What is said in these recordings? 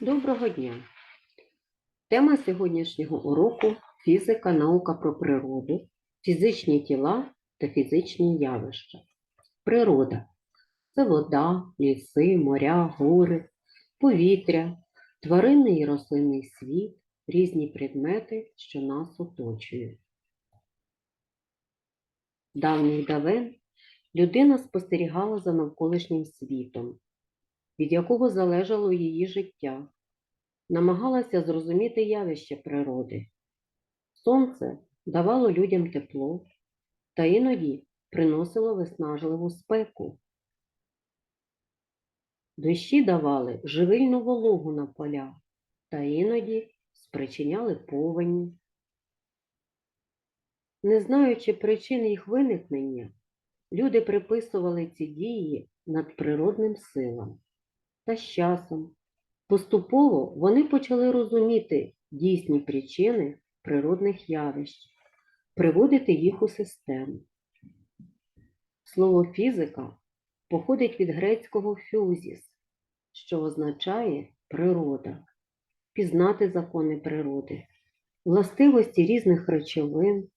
Доброго дня! Тема сьогоднішнього уроку фізика, наука про природу, фізичні тіла та фізичні явища. Природа це вода, ліси, моря, гори, повітря, тваринний і рослинний світ, різні предмети, що нас оточують. Давніх давен людина спостерігала за навколишнім світом, від якого залежало її життя, намагалася зрозуміти явище природи. Сонце давало людям тепло та іноді приносило виснажливу спеку. Дощі давали живильну вологу на полях та іноді спричиняли повені. Не знаючи причин їх виникнення, люди приписували ці дії надприродним силам. Та з часом поступово вони почали розуміти дійсні причини природних явищ, приводити їх у систему. Слово фізика походить від грецького фюзіс, що означає природа, пізнати закони природи, властивості різних речовин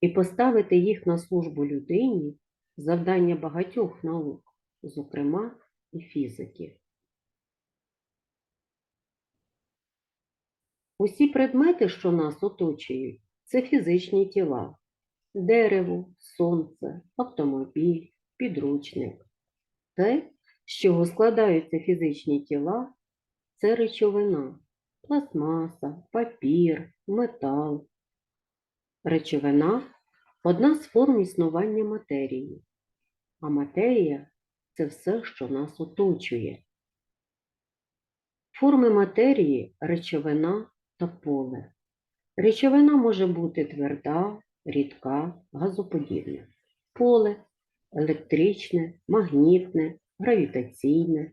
і поставити їх на службу людині завдання багатьох наук, зокрема і фізики. Усі предмети, що нас оточують, це фізичні тіла. Дерево, сонце, автомобіль, підручник. Те, з чого складаються фізичні тіла, це речовина, пластмаса, папір, метал. Речовина одна з форм існування матерії, а матерія це все, що нас оточує. Форми матерії речовина та. Речовина може бути тверда, рідка, газоподібна. Поле електричне, магнітне, гравітаційне.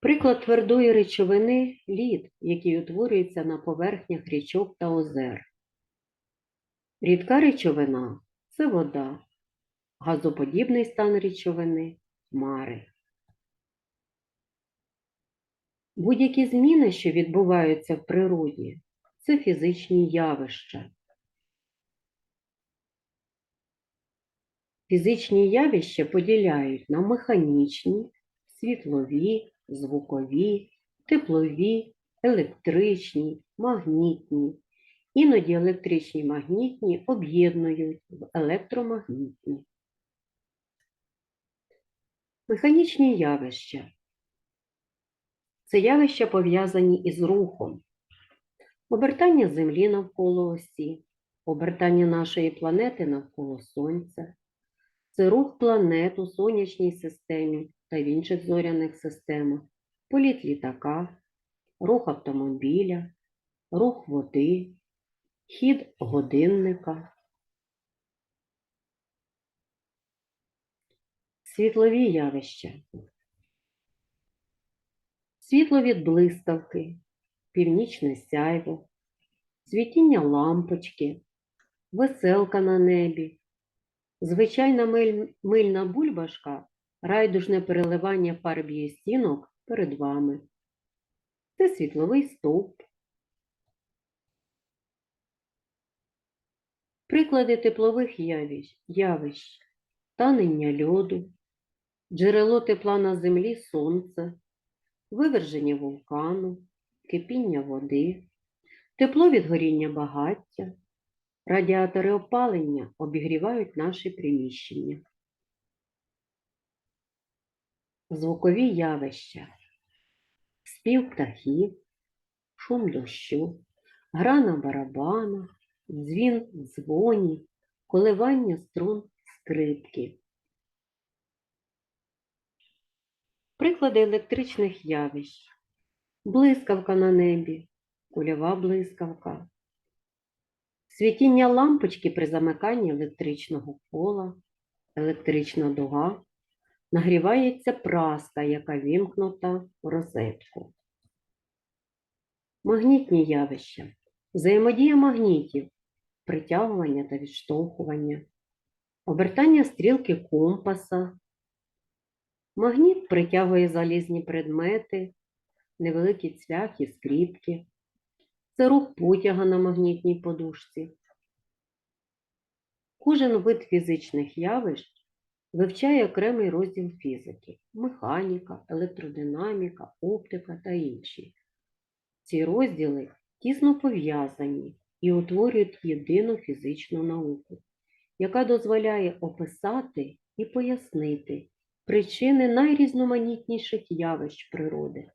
Приклад твердої речовини лід, який утворюється на поверхнях річок та озер. Рідка речовина це вода, газоподібний стан речовини хмари. Будь-які зміни, що відбуваються в природі, це фізичні явища. Фізичні явища поділяють на механічні, світлові, звукові, теплові, електричні, магнітні. Іноді електричні магнітні об'єднують в електромагнітні. Механічні явища це явища пов'язані із рухом, обертання Землі навколо осі, обертання нашої планети навколо Сонця, це рух планет у сонячній системі та в інших зоряних системах, політ літака, рух автомобіля, рух води, хід годинника. Світлові явища. Світло від блискавки, північне сяйво, світіння лампочки, веселка на небі, звичайна миль- мильна бульбашка, райдужне переливання фарбії стінок перед вами. Це світловий стовп. Приклади теплових явищ, явищ, танення льоду, джерело тепла на землі сонце, виверження вулкану, кипіння води, тепло від горіння багаття, радіатори опалення обігрівають наші приміщення. Звукові явища, спів птахів, шум дощу, гра на барабанах, дзвін дзвонів, коливання струн скрипки. Приклади електричних явищ. Блискавка на небі, кульова блискавка. Світіння лампочки при замиканні електричного кола, електрична дуга. Нагрівається праска, яка вімкнута в розетку. Магнітні явища. Взаємодія магнітів, притягування та відштовхування, обертання стрілки компаса, Магніт притягує залізні предмети, невеликі цвяхи, скріпки. Це рух потяга на магнітній подушці. Кожен вид фізичних явищ вивчає окремий розділ фізики механіка, електродинаміка, оптика та інші. Ці розділи тісно пов'язані і утворюють єдину фізичну науку, яка дозволяє описати і пояснити причини найрізноманітніших явищ природи,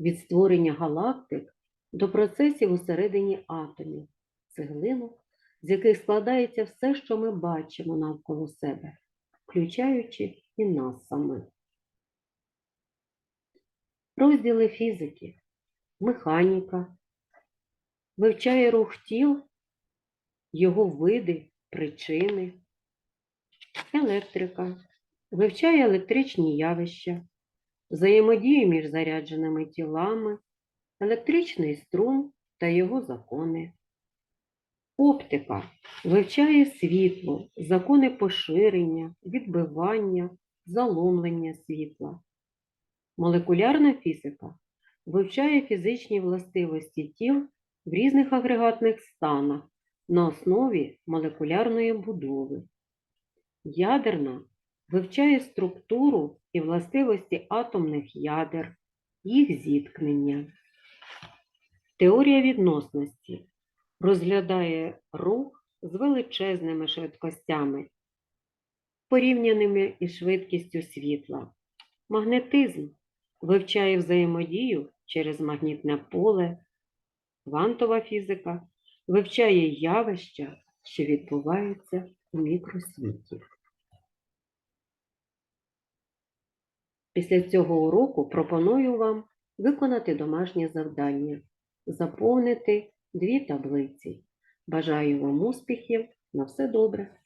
від створення галактик до процесів усередині атомів, цеглинок, з яких складається все, що ми бачимо навколо себе, включаючи і нас самих. Розділи фізики, механіка. Вивчає рух тіл, його види, причини, електрика вивчає електричні явища, взаємодію між зарядженими тілами, електричний струм та його закони. Оптика вивчає світло, закони поширення, відбивання, заломлення світла. Молекулярна фізика вивчає фізичні властивості тіл в різних агрегатних станах на основі молекулярної будови. Ядерна вивчає структуру і властивості атомних ядер, їх зіткнення. Теорія відносності розглядає рух з величезними швидкостями, порівняними із швидкістю світла. Магнетизм вивчає взаємодію через магнітне поле, квантова фізика вивчає явища, що відбуваються у мікросвіті. Після цього уроку пропоную вам виконати домашнє завдання, заповнити дві таблиці. Бажаю вам успіхів, на все добре!